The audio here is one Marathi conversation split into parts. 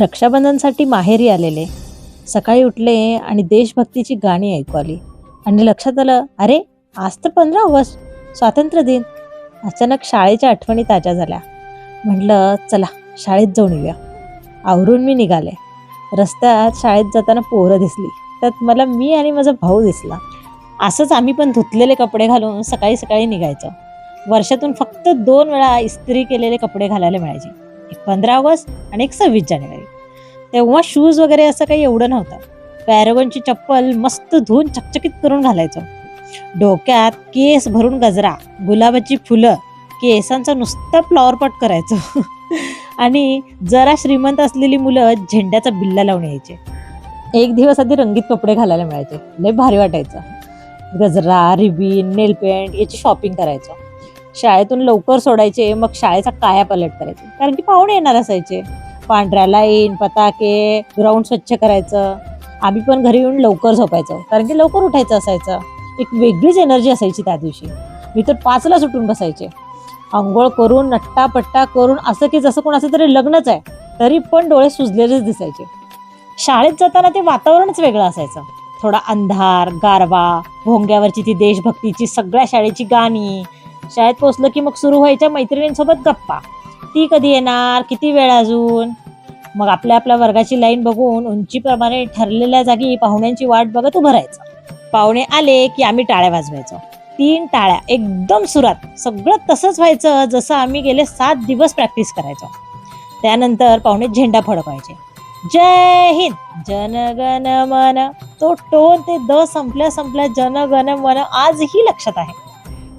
रक्षाबंधनसाठी माहेरी आलेले. सकाळी उठले आणि देशभक्तीची गाणी ऐकू आली आणि लक्षात आलं अरे आज तर पंधरा ऑगस्ट स्वातंत्र्य दिन. अचानक शाळेच्या आठवणी ताज्या झाल्या. म्हटलं चला शाळेत जाऊन येऊया. आवरून मी निघाले. रस्त्यात शाळेत जाताना पोरं दिसली. त्यात मला मी आणि माझा भाऊ दिसला. असंच आम्ही पण धुतलेले कपडे घालून सकाळी सकाळी निघायचो. वर्षातून फक्त दोन वेळा इस्त्री केलेले कपडे घालायला मिळायचे. एक पंधरा ऑगस्ट आणि एक सव्वीस जानेवारी. तेव्हा शूज वगैरे असं काही एवढं नव्हतं. पॅरोगनची चप्पल मस्त धुवून चकचकीत करून घालायचो. डोक्यात केस भरून गजरा गुलाबाची फुलं केसांचा नुसतं फ्लॉवर पॉट करायचं. आणि जरा श्रीमंत असलेली मुलं झेंड्याचा बिल्ला लावून यायचे. एक दिवस आधी रंगीत कपडे घालायला मिळायचे. लय भारी वाटायचं. गजरा रिबीन नेल पेंट याची शॉपिंग करायचो. शाळेतून लवकर सोडायचे मग शाळेचा काया पलट करायचे. कारण की पाहुणे येणार असायचे. पांढऱ्या लाईन पताके ग्राउंड स्वच्छ करायचं. आम्ही पण घरी येऊन लवकर झोपायचो. कारण की लवकर उठायचं असायचं. एक वेगळीच एनर्जी असायची त्या दिवशी. मी तर पाचला सुटून बसायचे. आंघोळ करून नट्टापट्टा करून असं की जसं कोणाचं तरी लग्नच आहे तरी पण डोळे सुजलेलेच दिसायचे. शाळेत जाताना ते वातावरणच वेगळं असायचं. थोडा अंधार गारवा भोंग्यावरची ती देशभक्तीची सगळ्या शाळेची गाणी शाळेत पोचलं की मग सुरू व्हायच्या मैत्रिणींसोबत गप्पा. ती कधी येणार? किती वेळ अजून? मग आपल्या आपल्या वर्गाची लाईन बघून उंचीप्रमाणे ठरलेल्या जागी पाहुण्यांची वाट बघत उभं राहायचं. पाहुणे आले की आम्ही टाळ्या वाजवायचो. तीन टाळ्या एकदम सुरात. सगळं तसंच व्हायचं जसं आम्ही गेले सात दिवस प्रॅक्टिस करायचो. त्यानंतर पाहुणे झेंडा फडकवायचे. जय हिंद! जनगण मन. तो टोन ते द संपल्या संपल्या जनगण मन. आजही लक्षात आहे.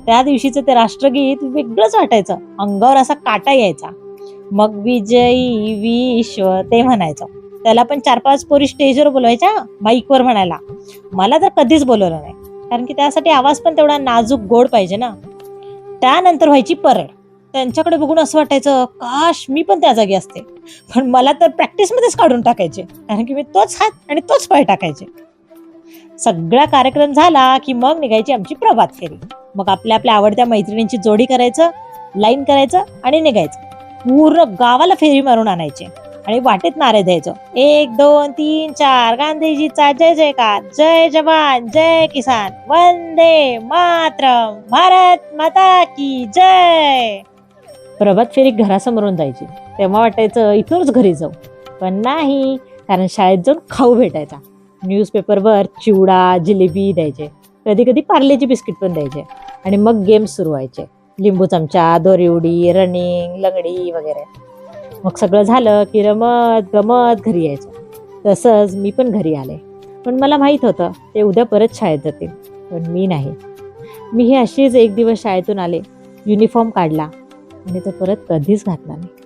त्या दिवशीचं ते राष्ट्रगीत वेगळंच वाटायचं. अंगावर असा काटा यायचा. मग विजयी विश्व ते म्हणायचं. त्याला पण चार पाच पोरी स्टेजवर बोलवायच्या माईकवर म्हणायला. मला तर कधीच बोलवलं नाही. कारण की त्यासाठी आवाज पण तेवढा नाजूक गोड पाहिजे ना. त्यानंतर व्हायची परेड त्यांच्याकडे बघून असं वाटायचं काश मी पण त्या जागी असते. पण मला तर प्रॅक्टिसमध्येच काढून टाकायचे. कारण की मी तोच हात आणि तोच पाय टाकायचे. सगळा कार्यक्रम झाला की मग निघायची आमची प्रभात फेरी. मग आपल्या आपल्या आवडत्या मैत्रिणींची जोडी करायचं लाईन करायचं आणि निघायचं. पूर्ण गावाला फेरी मारून आणायचे आणि वाटेत नारे द्यायचो. एक दोन तीन चार गांधीजीचा जय जयकार जय जवान जय किसान वंदे मातरम भारत माता की जय. प्रभात फेरी घरासमोरून जायची. तेव्हा वाटायचं इथूनच घरी जाऊ. पण नाही कारण शाळेत जाऊन खाऊ भेटायचा. न्यूजपेपरवर चिवडा जिलेबी द्यायचे. कधी कधी पार्लेची बिस्किट पण द्यायचे. आणि मग गेम्स सुरू व्हायचे. लिंबू चमचा दोरी उडी रनिंग लंगडी वगैरे. मग सगळं झालं की रमत गमत घरी यायचं. तसंच मी पण घरी आले. पण मला माहीत होतं ते उद्या परत शाळेत जातील. पण मी नाही. मी हे अशीच एक दिवस शाळेतून आले. युनिफॉर्म काढला. आणि तो परत कधीच घातला नाही.